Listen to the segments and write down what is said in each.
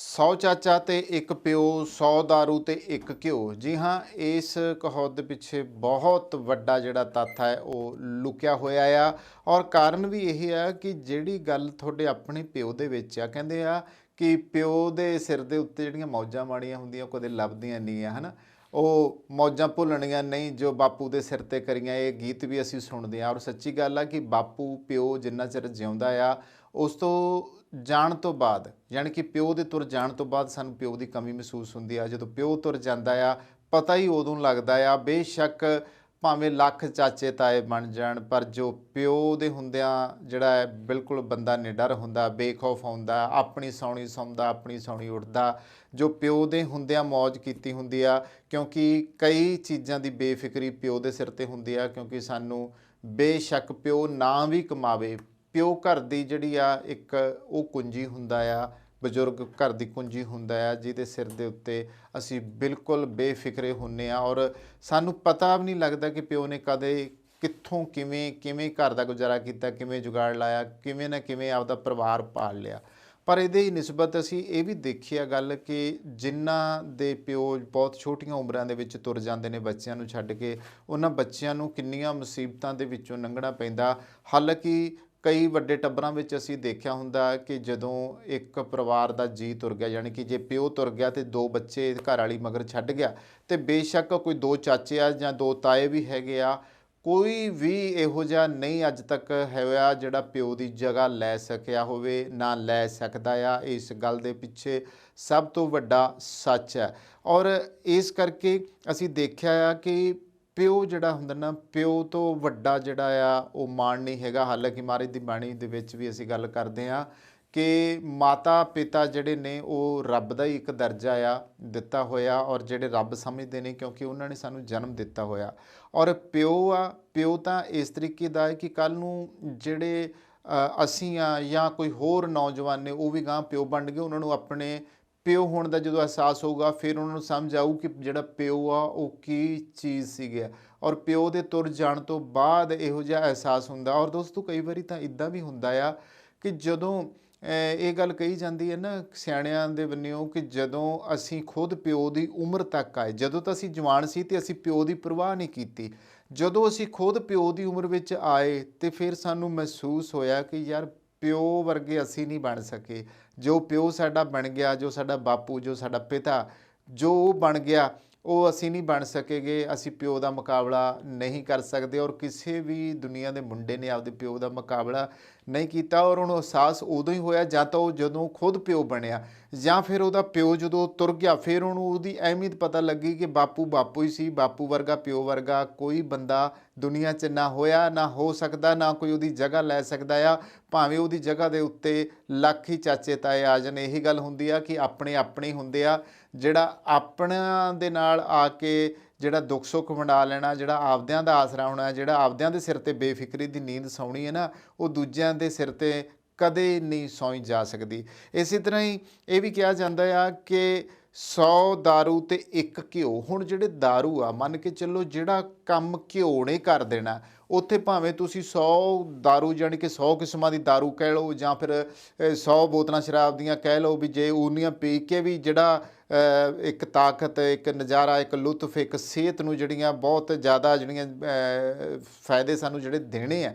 100 ਚਾਚਾ ਤੇ ਇੱਕ ਪਿਓ 100 दारू ਤੇ ਇੱਕ ਘਿਓ। ਜੀ ਹਾਂ, ਇਸ ਕਹਾਵਤ ਦੇ ਪਿੱਛੇ ਬਹੁਤ ਵੱਡਾ ਜਿਹੜਾ ਤੱਥ ਹੈ, ਉਹ ਲੁਕਿਆ ਹੋਇਆ ਆ। ਔਰ ਕਾਰਨ ਵੀ ਇਹ ਆ ਕਿ ਜਿਹੜੀ ਗੱਲ ਤੁਹਾਡੇ ਆਪਣੇ ਪਿਓ ਦੇ ਵਿੱਚ ਆ, ਕਹਿੰਦੇ ਆ ਕਿ ਪਿਓ ਦੇ ਸਿਰ ਦੇ ਉੱਤੇ ਜਿਹੜੀਆਂ ਮੌਜਾਂ ਮਾੜੀਆਂ ਹੁੰਦੀਆਂ, ਉਹ ਕਦੇ ਲੱਭਦੀਆਂ ਨਹੀਂ ਆ, ਹਨਾ? ਉਹ ਮੌਜਾਂ ਭੁੱਲਣੀਆਂ ਨਹੀਂ ਜੋ ਬਾਪੂ ਦੇ ਸਿਰ ਤੇ ਕਰੀਆਂ। ਇਹ ਗੀਤ ਵੀ ਅਸੀਂ ਸੁਣਦੇ ਆ ਔਰ ਸੱਚੀ ਗੱਲ ਆ ਕਿ ਬਾਪੂ, ਪਿਓ ਜਿੰਨਾ ਚਿਰ ਜਿਉਂਦਾ ਆ, ਉਸ ਤੋਂ ਜਾਣ ਤੋਂ ਬਾਅਦ, ਯਾਨੀ ਕਿ ਪਿਓ ਦੇ ਤੁਰ ਜਾਣ ਤੋਂ ਬਾਅਦ ਸਾਨੂੰ ਪਿਓ ਦੀ ਕਮੀ ਮਹਿਸੂਸ ਹੁੰਦੀ ਆ। ਜਦੋਂ ਪਿਓ ਤੁਰ ਜਾਂਦਾ ਆ, ਪਤਾ ਹੀ ਉਦੋਂ ਲੱਗਦਾ ਆ, ਬੇਸ਼ੱਕ ਭਾਵੇਂ ਲੱਖ ਚਾਚੇ ਤਾਏ ਬਣ ਜਾਣ, ਪਰ ਜੋ ਪਿਓ ਦੇ ਹੁੰਦਿਆਂ ਜਿਹੜਾ ਹੈ, ਬਿਲਕੁਲ ਬੰਦਾ ਨਿਡਰ ਹੁੰਦਾ, ਬੇਖੌਫ ਹੁੰਦਾ, ਆਪਣੀ ਸੌਣੀ ਸੌਂਦਾ, ਆਪਣੀ ਸੌਣੀ ਉੱਠਦਾ, ਜੋ ਪਿਓ ਦੇ ਹੁੰਦਿਆਂ ਮौज ਕੀਤੀ ਹੁੰਦੀ ਆ, ਕਿਉਂਕਿ ਕਈ ਚੀਜ਼ਾਂ ਦੀ ਬੇਫਿਕਰੀ ਪਿਓ ਦੇ ਸਿਰ ਤੇ ਹੁੰਦੀ ਆ, ਕਿਉਂਕਿ ਸਾਨੂੰ ਬੇਸ਼ੱਕ ਪਿਓ ਨਾ ਵੀ ਕਮਾਵੇ। ਪਿਓ ਘਰ ਦੀ ਜਿਹੜੀ ਆ, ਇੱਕ ਉਹ ਕੁੰਜੀ ਹੁੰਦਾ ਆ ਬਜ਼ੁਰਗ ਘਰ ਦੀ ਕੁੰਜੀ ਹੁੰਦਾ ਆ, ਜਿਹਦੇ ਸਿਰ ਦੇ ਉੱਤੇ ਅਸੀਂ ਬਿਲਕੁਲ ਬੇਫਿਕਰੇ ਹੁੰਨੇ ਆ ਔਰ ਸਾਨੂੰ ਪਤਾ ਵੀ ਨਹੀਂ ਲੱਗਦਾ ਕਿ ਪਿਓ ਨੇ ਕਦੇ ਕਿੱਥੋਂ ਕਿਵੇਂ ਕਿਵੇਂ ਘਰ ਦਾ ਗੁਜ਼ਾਰਾ ਕੀਤਾ, ਕਿਵੇਂ ਜੁਗਾੜ ਲਾਇਆ, ਕਿਵੇਂ ਨਾ ਕਿਵੇਂ ਆਪਦਾ ਪਰਿਵਾਰ ਪਾਲ ਲਿਆ। ਪਰ ਇਹਦੇ ਹੀ ਨਿਸਬਤ ਅਸੀਂ ਇਹ ਵੀ ਦੇਖਿਆ ਗੱਲ ਕਿ ਜਿਨ੍ਹਾਂ ਦੇ ਪਿਓ ਬਹੁਤ ਛੋਟੀਆਂ ਉਮਰਾਂ ਦੇ ਵਿੱਚ ਤੁਰ ਜਾਂਦੇ ਨੇ ਬੱਚਿਆਂ ਨੂੰ ਛੱਡ ਕੇ, ਉਹਨਾਂ ਬੱਚਿਆਂ ਨੂੰ ਕਿੰਨੀਆਂ ਮੁਸੀਬਤਾਂ ਦੇ ਵਿੱਚੋਂ ਲੰਘਣਾ ਪੈਂਦਾ। ਹਾਲਾਂਕਿ ਕਈ ਵੱਡੇ ਟੱਬਰਾਂ ਵਿੱਚ ਅਸੀਂ ਦੇਖਿਆ ਹੁੰਦਾ ਕਿ ਜਦੋਂ ਇੱਕ ਪਰਿਵਾਰ ਦਾ ਜੀ ਤੁਰ ਗਿਆ, ਯਾਨੀ ਕਿ ਜੇ ਪਿਓ ਤੁਰ ਗਿਆ ਤੇ ਦੋ ਬੱਚੇ ਘਰ ਵਾਲੀ ਮਗਰ ਛੱਡ ਗਿਆ ਤੇ ਬੇਸ਼ੱਕ ਕੋਈ ਦੋ ਚਾਚੇ ਆ ਜਾਂ ਦੋ ਤਾਏ ਵੀ ਹੈਗੇ ਆ, ਕੋਈ ਵੀ ਇਹੋ ਜਿਹਾ ਨਹੀਂ ਅੱਜ ਤੱਕ ਹੋਇਆ ਜਿਹੜਾ ਪਿਓ ਦੀ ਜਗ੍ਹਾ ਲੈ ਸਕਿਆ ਹੋਵੇ, ਨਾ ਲੈ ਸਕਦਾ ਆ। ਇਸ ਗੱਲ ਦੇ ਪਿੱਛੇ ਸਭ ਤੋਂ ਵੱਡਾ ਸੱਚ ਹੈ। ਔਰ ਇਸ ਕਰਕੇ ਅਸੀਂ ਦੇਖਿਆ ਆ ਕਿ ਪਿਓ ਜਿਹੜਾ ਹੁੰਦਾ ਨਾ, ਪਿਓ ਤੋਂ ਵੱਡਾ ਜਿਹੜਾ ਆ, ਉਹ ਮਾਣ ਨਹੀਂ ਹੈਗਾ। ਹਾਲਾਂਕਿ ਮਹਾਰਾਜ ਦੀ ਬਾਣੀ ਦੇ ਵਿੱਚ ਵੀ ਅਸੀਂ ਗੱਲ ਕਰਦੇ ਆ ਕਿ ਮਾਤਾ ਪਿਤਾ ਜਿਹੜੇ ਨੇ, ਉਹ ਰੱਬ ਦਾ ਹੀ ਇੱਕ ਦਰਜਾ ਆ ਦਿੱਤਾ ਹੋਇਆ ਔਰ ਜਿਹੜੇ ਰੱਬ ਸਮਝਦੇ ਨੇ ਕਿਉਂਕਿ ਉਹਨਾਂ ਨੇ ਸਾਨੂੰ ਜਨਮ ਦਿੱਤਾ ਹੋਇਆ। ਔਰ ਪਿਓ ਆ, ਪਿਓ ਤਾਂ ਇਸ ਤਰੀਕੇ ਦਾ ਹੈ ਕਿ ਕੱਲ ਨੂੰ ਜਿਹੜੇ ਅਸੀਂ ਆ ਜਾਂ ਕੋਈ ਹੋਰ ਨੌਜਵਾਨ ਨੇ, ਉਹ ਵੀ ਗਾਂ ਪਿਓ ਬਣ ਗਏ, ਉਹਨਾਂ ਨੂੰ ਆਪਣੇ ਪਿਓ ਹੋਣ ਦਾ ਜਦੋਂ ਅਹਿਸਾਸ ਹੋਊਗਾ, ਫਿਰ ਉਹਨਾਂ ਨੂੰ ਸਮਝ ਆਊ ਕਿ ਜਿਹੜਾ ਪਿਓ ਆ, ਉਹ ਕੀ ਚੀਜ਼ ਸੀਗਾ। ਔਰ ਪਿਓ ਦੇ ਤੁਰ ਜਾਣ ਤੋਂ ਬਾਅਦ ਇਹੋ ਜਿਹਾ ਅਹਿਸਾਸ ਹੁੰਦਾ। ਔਰ ਦੋਸਤੋ, ਕਈ ਵਾਰੀ ਤਾਂ ਇਦਾਂ ਵੀ ਹੁੰਦਾ ਆ ਕਿ ਜਦੋਂ ਇਹ ਗੱਲ ਕਹੀ ਜਾਂਦੀ ਹੈ ਨਾ ਸਿਆਣਿਆਂ ਦੇ ਬੰਨਿਓ ਕਿ ਜਦੋਂ ਅਸੀਂ ਖੁਦ ਪਿਓ ਦੀ ਉਮਰ ਤੱਕ ਆਏ, ਜਦੋਂ ਤਾਂ ਅਸੀਂ ਜਵਾਨ ਸੀ ਤੇ ਅਸੀਂ ਪਿਓ ਦੀ ਪਰਵਾਹ ਨਹੀਂ ਕੀਤੀ। ਜਦੋਂ ਅਸੀਂ ਖੁਦ ਪਿਓ ਦੀ ਉਮਰ ਵਿੱਚ ਆਏ ਤੇ ਫਿਰ ਸਾਨੂੰ ਮਹਿਸੂਸ ਹੋਇਆ ਕਿ ਯਾਰ ਪਿਓ ਵਰਗੇ ਅਸੀਂ ਨਹੀਂ ਬਣ ਸਕੇ। ਜੋ ਪਿਓ ਸਾਡਾ ਬਣ ਗਿਆ, ਜੋ ਸਾਡਾ ਬਾਪੂ, ਜੋ ਸਾਡਾ ਪਿਤਾ, ਜੋ ਉਹ ਬਣ ਗਿਆ, ਉਹ ਅਸੀਂ ਨਹੀਂ ਬਣ ਸਕੇਗੇ। ਅਸੀਂ ਪਿਓ ਦਾ ਮੁਕਾਬਲਾ ਨਹੀਂ ਕਰ ਸਕਦੇ ਔਰ ਕਿਸੇ ਵੀ ਦੁਨੀਆ ਦੇ ਮੁੰਡੇ ਨੇ ਆਪਦੇ ਪਿਓ ਦਾ ਮੁਕਾਬਲਾ ਨਹੀਂ ਕੀਤਾ ਔਰ ਉਹਨੂੰ ਅਹਿਸਾਸ ਉਦੋਂ ਹੀ ਹੋਇਆ ਜਾਂ ਤਾਂ ਉਹ ਜਦੋਂ ਖੁਦ ਪਿਓ ਬਣਿਆ। ਜਾਂ ਫਿਰ ਉਹਦਾ ਪਿਓ ਜਦੋਂ ਤੁਰ ਗਿਆ, ਫਿਰ ਉਹਨੂੰ ਉਹਦੀ ਅਹਿਮੀਅਤ ਪਤਾ ਲੱਗੀ ਕਿ ਬਾਪੂ ਬਾਪੂ ਹੀ ਸੀ, ਬਾਪੂ ਵਰਗਾ, ਪਿਓ ਵਰਗਾ, ਕੋਈ ਬੰਦਾ ਦੁਨੀਆ 'ਚ ਨਾ ਹੋਇਆ, ਨਾ ਹੋ ਸਕਦਾ, ਨਾ ਕੋਈ ਉਹਦੀ ਜਗ੍ਹਾ ਲੈ ਸਕਦਾ ਆ। ਭਾਵੇਂ ਉਹਦੀ ਜਗ੍ਹਾ ਦੇ ਉੱਤੇ ਲੱਖ ਹੀ ਚਾਚੇ ਤਾਏ ਆ ਜਾਣ, ਇਹੀ ਗੱਲ ਹੁੰਦੀ ਆ ਕਿ ਆਪਣੇ ਆਪਣੇ ਹੁੰਦੇ ਆ। ਜਿਹੜਾ ਆਪਣਿਆਂ ਦੇ ਨਾਲ ਆ ਕੇ ਜਿਹੜਾ ਦੁੱਖ ਸੁੱਖ ਵੰਡਾ ਲੈਣਾ, ਜਿਹੜਾ ਆਪਦਿਆਂ ਦਾ ਆਸਰਾ ਹੋਣਾ, ਜਿਹੜਾ ਆਪਦਿਆਂ ਦੇ ਸਿਰ ਤੇ ਬੇਫਿਕਰੀ ਦੀ ਨੀਂਦ ਸੌਣੀ ਹੈ ਨਾ, ਉਹ ਦੂਜਿਆਂ ਦੇ ਸਿਰ ਤੇ ਕਦੇ ਨਹੀਂ ਸੌਈ ਜਾ ਸਕਦੀ ਇਸੇ ਤਰ੍ਹਾਂ ਹੀ ਇਹ ਵੀ ਕਿਹਾ ਜਾਂਦਾ ਆ ਕਿ 100 दारू ਤੇ ਇੱਕ ਘਿਓ ਹੁਣ ਜਿਹੜੇ दारू ਆ ਮੰਨ ਕੇ ਚੱਲੋ ਜਿਹੜਾ ਕੰਮ ਘਿਓ ਨੇ ਕਰ ਦੇਣਾ ਉੱਥੇ ਭਾਵੇਂ ਤੁਸੀਂ 100 दारू ਜਾਣੀ ਕਿ 100 ਕਿਸਮਾਂ ਦੀ दारू ਕਹਿ ਲਓ ਜਾਂ ਫਿਰ ਅ, 100 ਬੋਤਲਾਂ ਸ਼ਰਾਬ ਦੀਆਂ ਕਹਿ ਲਓ ਵੀ ਜੇ ਉਨੀਆਂ ਪੀ ਕੇ ਵੀ ਜਿਹੜਾ ਅ, ਇੱਕ ਤਾਕਤ ਇੱਕ ਨਜ਼ਾਰਾ ਇੱਕ ਲੁਤਫ ਇੱਕ ਸਿਹਤ ਨੂੰ ਜਿਹੜੀਆਂ ਬਹੁਤ ਜ਼ਿਆਦਾ ਜਿਹੜੀਆਂ ਅ, ਫਾਇਦੇ ਸਾਨੂੰ ਜਿਹੜੇ ਦੇਣੇ ਆ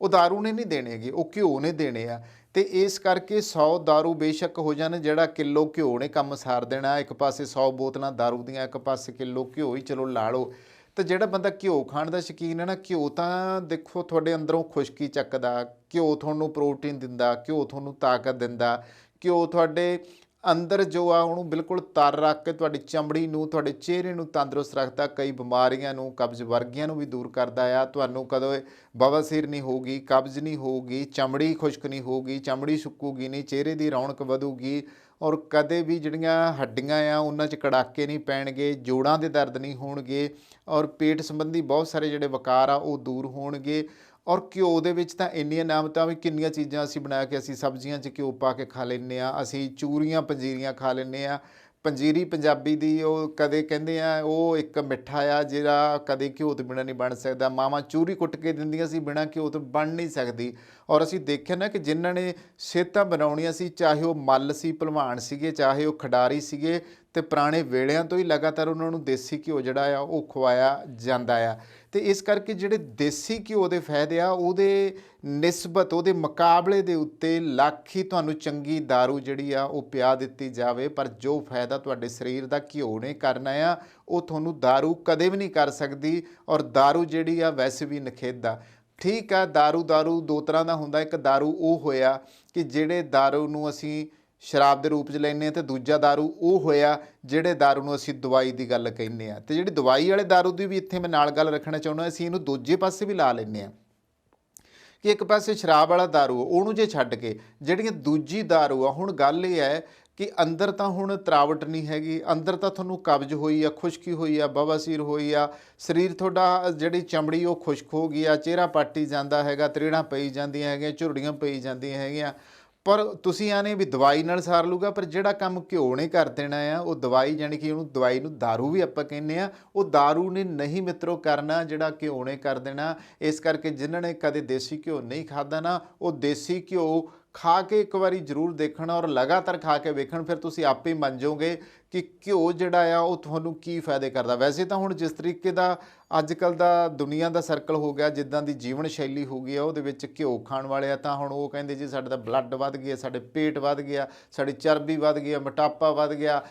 ਉਹ दारू ਨੇ ਨਹੀਂ ਦੇਣੇ ਹੈਗੇ ਉਹ ਘਿਓ ਨੇ ਦੇਣੇ ਆ ਤੇ ਇਸ ਕਰਕੇ 100 दारू ਬੇਸ਼ੱਕ ਹੋ ਜਾਣ ਜਿਹੜਾ ਕਿਲੋ ਘਿਓ ਨੇ ਕੰਮ ਸਾਰ ਦੇਣਾ ਇੱਕ ਪਾਸੇ 100 ਬੋਤਲਾਂ दारू ਦੀਆਂ ਇੱਕ ਪਾਸੇ ਕਿਲੋ ਘਿਓ ਹੀ ਚਲੋ ਲਾ ਲਓ ਤੇ ਜਿਹੜਾ ਬੰਦਾ ਘਿਓ ਖਾਣ ਦਾ ਸ਼ੌਕੀਨ ਹੈ ਨਾ ਘਿਓ ਤਾਂ ਦੇਖੋ ਤੁਹਾਡੇ ਅੰਦਰੋਂ ਖੁਸ਼ਕੀ ਚੱਕਦਾ ਘਿਓ ਤੁਹਾਨੂੰ ਪ੍ਰੋਟੀਨ ਦਿੰਦਾ ਘਿਓ ਤੁਹਾਨੂੰ ਤਾਕਤ ਦਿੰਦਾ ਘਿਓ ਤੁਹਾਡੇ ਅੰਦਰ ਜੋ ਆ, ਉਹਨੂੰ ਬਿਲਕੁਲ ਤਰ ਰੱਖ ਕੇ ਤੁਹਾਡੀ ਚਮੜੀ ਨੂੰ, ਤੁਹਾਡੇ ਚਿਹਰੇ ਨੂੰ ਤੰਦਰੁਸਤ ਰੱਖਦਾ, ਕਈ ਬਿਮਾਰੀਆਂ ਨੂੰ, ਕਬਜ਼ ਵਰਗੀਆਂ ਨੂੰ ਵੀ ਦੂਰ ਕਰਦਾ ਆ। ਤੁਹਾਨੂੰ ਕਦੋਂ ਬਵਾਸੀਰ ਨਹੀਂ ਹੋਊਗੀ, ਕਬਜ਼ ਨਹੀਂ ਹੋਊਗੀ, ਚਮੜੀ ਖੁਸ਼ਕ ਨਹੀਂ ਹੋਊਗੀ, ਚਮੜੀ ਸੁੱਕੂਗੀ ਨਹੀਂ, ਚਿਹਰੇ ਦੀ ਰੌਣਕ ਵਧੂਗੀ, ਔਰ ਕਦੇ ਵੀ ਜਿਹੜੀਆਂ ਹੱਡੀਆਂ ਆ, ਉਹਨਾਂ 'ਚ ਕੜਾਕੇ ਨਹੀਂ ਪੈਣਗੇ, ਜੋੜਾਂ ਦੇ ਦਰਦ ਨਹੀਂ ਹੋਣਗੇ, ਔਰ ਪੇਟ ਸੰਬੰਧੀ ਬਹੁਤ ਸਾਰੇ ਜਿਹੜੇ ਵਿਕਾਰ ਆ, ਉਹ ਦੂਰ ਹੋਣਗੇ। ਔਰ ਘਿਓ ਦੇ ਵਿੱਚ ਤਾਂ ਇੰਨੀਆਂ ਨਾਮਤਾਂ ਵੀ ਕਿੰਨੀਆਂ ਚੀਜ਼ਾਂ ਅਸੀਂ ਬਣਾ ਕੇ ਅਸੀਂ ਸਬਜ਼ੀਆਂ 'ਚ ਘਿਓ ਪਾ ਕੇ ਖਾ ਲੈਂਦੇ ਆ ਅਸੀਂ ਚੂਰੀਆਂ, ਪੰਜੀਰੀਆਂ ਖਾ ਲੈਂਦੇ ਆ ਪੰਜੀਰੀ ਪੰਜਾਬੀ ਦੀ ਉਹ ਕਦੇ ਕਹਿੰਦੇ ਆ, ਉਹ ਇੱਕ ਮਿੱਠਾ ਆ ਜਿਹੜਾ ਕਦੇ ਘਿਓ ਤੋਂ ਬਿਨਾਂ ਨਹੀਂ ਬਣ ਸਕਦਾ। ਮਾਵਾਂ ਚੂਰੀ ਕੁੱਟ ਕੇ ਦਿੰਦੀਆਂ ਸੀ, ਬਿਨਾਂ ਘਿਓ ਤੋਂ ਬਣ ਨਹੀਂ ਸਕਦੀ। ਔਰ ਅਸੀਂ ਦੇਖਿਆ ਨਾ ਕਿ ਜਿਨ੍ਹਾਂ ਨੇ ਸਿਹਤਾਂ ਬਣਾਉਣੀਆਂ ਸੀ ਚਾਹੇ ਉਹ ਮੱਲ ਸੀ ਭਲਵਾਨ ਸੀਗੇ ਚਾਹੇ ਉਹ ਖਿਡਾਰੀ ਸੀਗੇ ਤੇ ਪੁਰਾਣੇ ਵੇਲਿਆਂ ਤੋਂ ਹੀ ਲਗਾਤਾਰ ਉਹਨਾਂ ਨੂੰ ਦੇਸੀ ਘਿਓ ਜਿਹੜਾ ਆ ਉਹ ਖਵਾਇਆ ਜਾਂਦਾ ਆ ਤੇ ਇਸ ਕਰਕੇ ਜਿਹੜੇ ਦੇਸੀ ਘਿਓ ਦੇ ਫਾਇਦੇ ਆ ਉਹਦੇ ਨਿਸਬਤ ਉਹਦੇ ਮੁਕਾਬਲੇ ਦੇ ਉੱਤੇ ਲੱਖ ਹੀ ਤੁਹਾਨੂੰ ਚੰਗੀ दारू ਜਿਹੜੀ ਆ ਉਹ ਪਿਆ ਦਿੱਤੀ ਜਾਵੇ ਪਰ ਜੋ ਫਾਇਦਾ ਤੁਹਾਡੇ ਸਰੀਰ ਦਾ ਘਿਓ ਨੇ ਕਰਨਾ ਆ ਉਹ ਤੁਹਾਨੂੰ दारू ਕਦੇ ਵੀ ਨਹੀਂ ਕਰ ਸਕਦੀ ਔਰ दारू ਜਿਹੜੀ ਆ ਵੈਸੇ ਵੀ ਨਖੇਦਾ ਠੀਕ ਆ दारू दारू ਦੋ ਤਰ੍ਹਾਂ ਦਾ ਹੁੰਦਾ ਇੱਕ दारू ਉਹ ਹੋਇਆ ਕਿ ਜਿਹੜੇ दारू ਨੂੰ ਅਸੀਂ ਸ਼ਰਾਬ ਦੇ ਰੂਪ 'ਚ ਲੈਂਦੇ ਆ ਤੇ ਦੂਜਾ दारू ਉਹ ਹੋਇਆ ਜਿਹੜੇ दारू ਨੂੰ ਅਸੀਂ ਦਵਾਈ ਦੀ ਗੱਲ ਕਹਿੰਦੇ ਆ ਤੇ ਜਿਹੜੀ ਦਵਾਈ ਵਾਲੇ दारू ਦੀ ਵੀ ਇੱਥੇ ਮੈਂ ਨਾਲ ਗੱਲ ਰੱਖਣਾ ਚਾਹੁੰਦਾ ਅਸੀਂ ਇਹਨੂੰ ਦੂਜੇ ਪਾਸੇ ਵੀ ਲਾ ਲੈਂਦੇ ਆ ਕਿ ਇੱਕ ਪਾਸੇ ਸ਼ਰਾਬ ਵਾਲਾ दारू ਉਹਨੂੰ ਜੇ ਛੱਡ ਕੇ ਜਿਹੜੀਆਂ ਦੂਜੀ दारू ਆ ਹੁਣ ਗੱਲ ਇਹ ਹੈ ਕਿ ਅੰਦਰ ਤਾਂ ਹੁਣ ਤਰਾਵਟ ਨਹੀਂ ਹੈਗੀ ਅੰਦਰ ਤਾਂ ਤੁਹਾਨੂੰ ਕਬਜ਼ ਹੋਈ ਆ ਖੁਸ਼ਕੀ ਹੋਈ ਆ ਬਵਾਸੀਰ ਹੋਈ ਆ ਸਰੀਰ ਤੁਹਾਡਾ ਜਿਹੜੀ ਚਮੜੀ ਉਹ ਖੁਸ਼ਕ ਹੋ ਗਈ ਆ ਚਿਹਰਾ ਪਾਟੀ ਜਾਂਦਾ ਹੈਗਾ ਤ੍ਰਿੜਾਂ ਪਈ ਜਾਂਦੀਆਂ ਹੈਗੀਆਂ ਝੁਰੜੀਆਂ ਪਈ ਜਾਂਦੀਆਂ ਹੈਗੀਆਂ ਪਰ ਤੁਸੀਂ ਆਨੇ ਵੀ ਦਵਾਈ ਨਾਲ ਸਾਰ ਲੂਗਾ ਪਰ ਜਿਹੜਾ ਕੰਮ ਘਿਓ ਨੇ ਕਰ ਦੇਣਾ ਆ ਉਹ ਦਵਾਈ ਜਾਨੀ ਕਿ ਉਹਨੂੰ ਦਵਾਈ ਨੂੰ दारू ਵੀ ਆਪਾਂ ਕਹਿੰਦੇ ਆ ਉਹ दारू ਨੇ ਨਹੀਂ ਮਿੱਤਰੋ ਕਰਨਾ ਜਿਹੜਾ ਘਿਓ ਨੇ ਕਰ ਦੇਣਾ ਇਸ ਕਰਕੇ ਜਿਨ੍ਹਾਂ ਨੇ ਕਦੇ ਦੇਸੀ ਘਿਓ ਨਹੀਂ ਖਾਦਾ ਨਾ ਉਹ ਦੇਸੀ ਘਿਓ ਖਾ ਕੇ ਇੱਕ ਵਾਰੀ ਜ਼ਰੂਰ ਦੇਖਣ ਔਰ ਲਗਾਤਾਰ ਖਾ ਕੇ ਵੇਖਣ, ਫਿਰ ਤੁਸੀਂ ਆਪੇ ਮੰਨ ਜਾਓਗੇ ਕਿ ਘਿਓ ਜਿਹੜਾ ਆ, ਉਹ ਤੁਹਾਨੂੰ ਕੀ ਫਾਇਦੇ ਕਰਦਾ? ਵੈਸੇ ਤਾਂ ਹੁਣ ਜਿਸ ਤਰੀਕੇ ਦਾ ਅੱਜ ਕੱਲ ਦਾ ਦੁਨੀਆ ਦਾ ਸਰਕਲ ਹੋ ਗਿਆ, ਜਿੱਦਾਂ ਦੀ ਜੀਵਨ ਸ਼ੈਲੀ ਹੋ ਗਈ ਆ, ਉਹਦੇ ਵਿੱਚ ਘਿਓ ਖਾਣ ਵਾਲੇ ਆ, ਤਾਂ ਹੁਣ ਉਹ ਕਹਿੰਦੇ ਜੀ ਸਾਡਾ ਤਾਂ ਬਲੱਡ ਵੱਧ ਗਿਆ, ਸਾਡੇ ਪੇਟ ਵੱਧ ਗਿਆ, ਸਾਡੀ ਚਰਬੀ ਵੱਧ ਗਈ ਆ, ਮੋਟਾਪਾ ਵੱਧ ਗਿਆ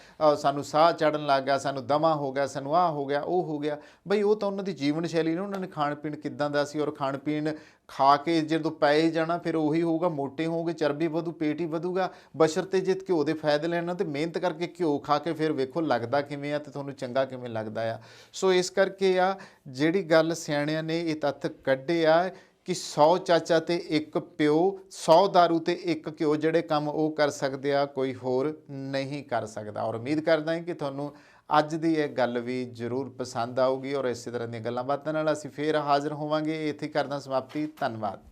ਸਾਨੂੰ ਸਾਹ ਚੜਨ ਲੱਗ ਗਿਆ, ਸਾਨੂੰ ਦਮਾ ਹੋ ਗਿਆ, ਸਾਨੂੰ ਆਹ ਹੋ ਗਿਆ, ਉਹ ਹੋ ਗਿਆ। ਬਈ ਉਹ ਤਾਂ ਉਹਨਾਂ ਦੀ ਜੀਵਨ ਸ਼ੈਲੀ ਨੇ ਉਹਨਾਂ ਨੇ ਖਾਣ ਪੀਣ ਕਿੱਦਾਂ ਦਾ ਸੀ ਔਰ ਖਾਣ ਪੀਣ ਖਾ ਕੇ ਜਦੋਂ ਪੈ ਜਾਣਾ, ਫਿਰ ਉਹੀ ਹੋਊਗਾ, ਮੋਟੇ ਹੋਵੋਗੇ ਚਰਬੀ ਵਧੂ, ਪੇਟ ਹੀ ਵਧੂਗਾ, ਬਸ਼ਰਤੇ ਜੇ ਘਿਓ ਦੇ ਫਾਇਦੇ ਲੈਣਾ ਤੇ ਮਿਹਨਤ ਕਰਕੇ ਘਿਓ ਖਾ ਕੇ ਫਿਰ ਵੇਖੋ ਲੱਗਦਾ ਕਿਵੇਂ ਆ ਤੇ ਤੁਹਾਨੂੰ ਚੰਗਾ ਕਿਵੇਂ ਲੱਗਦਾ ਆ। ਸੋ ਇਸ ਕਰਕੇ ਆ ਜਿਹੜੀ ਗੱਲ ਸਿਆਣਿਆਂ ਨੇ ਇਹ ਤੱਥ ਕੱਢੇ ਆ ਕਿ 100 ਚਾਚਾ ਤੇ ਇੱਕ ਪਿਓ 100 दारू ਤੇ ਇੱਕ ਘਿਓ ਜਿਹੜੇ ਕੰਮ ਉਹ ਕਰ ਸਕਦੇ ਆ, ਕੋਈ ਹੋਰ ਨਹੀਂ ਕਰ ਸਕਦਾ। ਔਰ ਉਮੀਦ ਕਰਦਾ ਹਾਂ ਕਿ ਤੁਹਾਨੂੰ ਅੱਜ ਦੀ ਇਹ ਗੱਲ ਵੀ ਜ਼ਰੂਰ ਪਸੰਦ ਆਊਗੀ ਔਰ ਇਸੇ ਤਰ੍ਹਾਂ ਦੀਆਂ ਗੱਲਾਂ ਬਾਤਾਂ ਨਾਲ ਅਸੀਂ ਫੇਰ ਹਾਜ਼ਰ ਹੋਵਾਂਗੇ। ਇੱਥੇ ਕਰਦਾ ਸਮਾਪਤੀ। ਧੰਨਵਾਦ।